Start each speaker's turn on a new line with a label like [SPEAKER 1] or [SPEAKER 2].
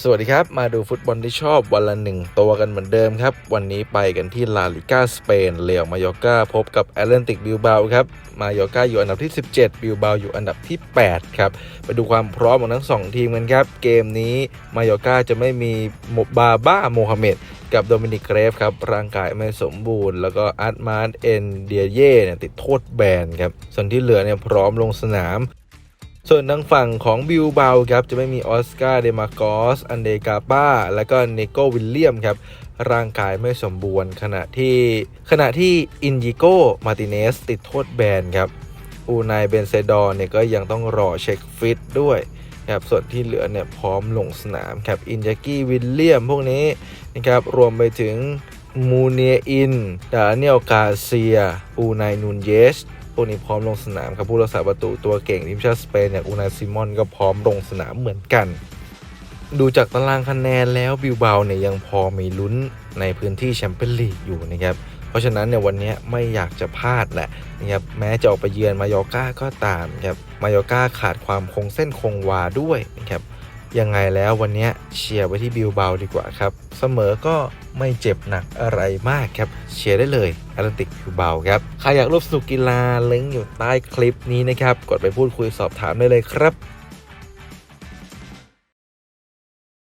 [SPEAKER 1] สวัสดีครับ มาดูฟุตบอลที่ชอบวันละหนึ่งตัวกันเหมือนเดิมครับ วันนี้ไปกันที่ลาลิก้าสเปนเลียวมายอกาพบกับแอตเลนติกบิลบาครับ มายอกาอยู่อันดับที่ 17 บิลบาอยู่อันดับที่ 8 ครับ ไปดูความพร้อมของทั้ง 2 ทีมกันครับ เกมนี้มายอกาจะไม่มีมบาบ้าโมฮัมเหม็ดกับโดมินิกเกรฟครับ ร่างกายไม่สมบูรณ์ แล้วก็อาร์ตมาร์ตเอ็นเดียเย่เนี่ยติดโทษแบนครับ ส่วนที่เหลือเนี่ยพร้อมลงสนาม ส่วนทางฝั่งของบิลเบาครับจะไม่มีออสการ์เดมาโกสอันเดกาป้า และก็เนโกวิลเลียมครับร่างกายไม่สมบูรณ์ขณะที่ขณะที่อินจิโกมาติเนสติดโทษแบนครับอูนายเบนเซดอร์เนี่ยก็ยังต้องรอเช็คฟิตด้วยครับส่วนที่เหลือเนี่ยพร้อมลงสนามครับอินจากกี้วิลเลียมพวกนี้นะครับรวมไปถึงมูเนียอินดาเนียลกาเซียอูนายนูนเยส พวกนี้พร้อมลงสนามครับผู้รักษาประตูตัวเก่งทีมชาติสเปนอย่างอูนาซิมอนก็พร้อมลงสนามเหมือนกัน ดูจากตารางคะแนนแล้วบิลเบาเนี่ยยังพอมีลุ้นในพื้นที่แชมเปี้ยนลีกอยู่นะครับเพราะฉะนั้นเนี่ยวันนี้ไม่อยากจะพลาดแหละนะครับแม้จะออกไปเยือนมายอก้าก็ตามครับมายอก้าขาดความคงเส้นคงวาด้วยนะครับ ยังไงแล้ววันนี้เชียร์ไว้ที่บิลเบาดีกว่าครับ เสมอก็ไม่เจ็บหนักอะไรมากครับ เชียร์ได้เลยแอตแลนติกบิลเบาครับ ใครอยากร่วมสนุกกีฬาลิงก์อยู่ใต้คลิปนี้นะครับ กดไปพูดคุยสอบถามได้เลยครับ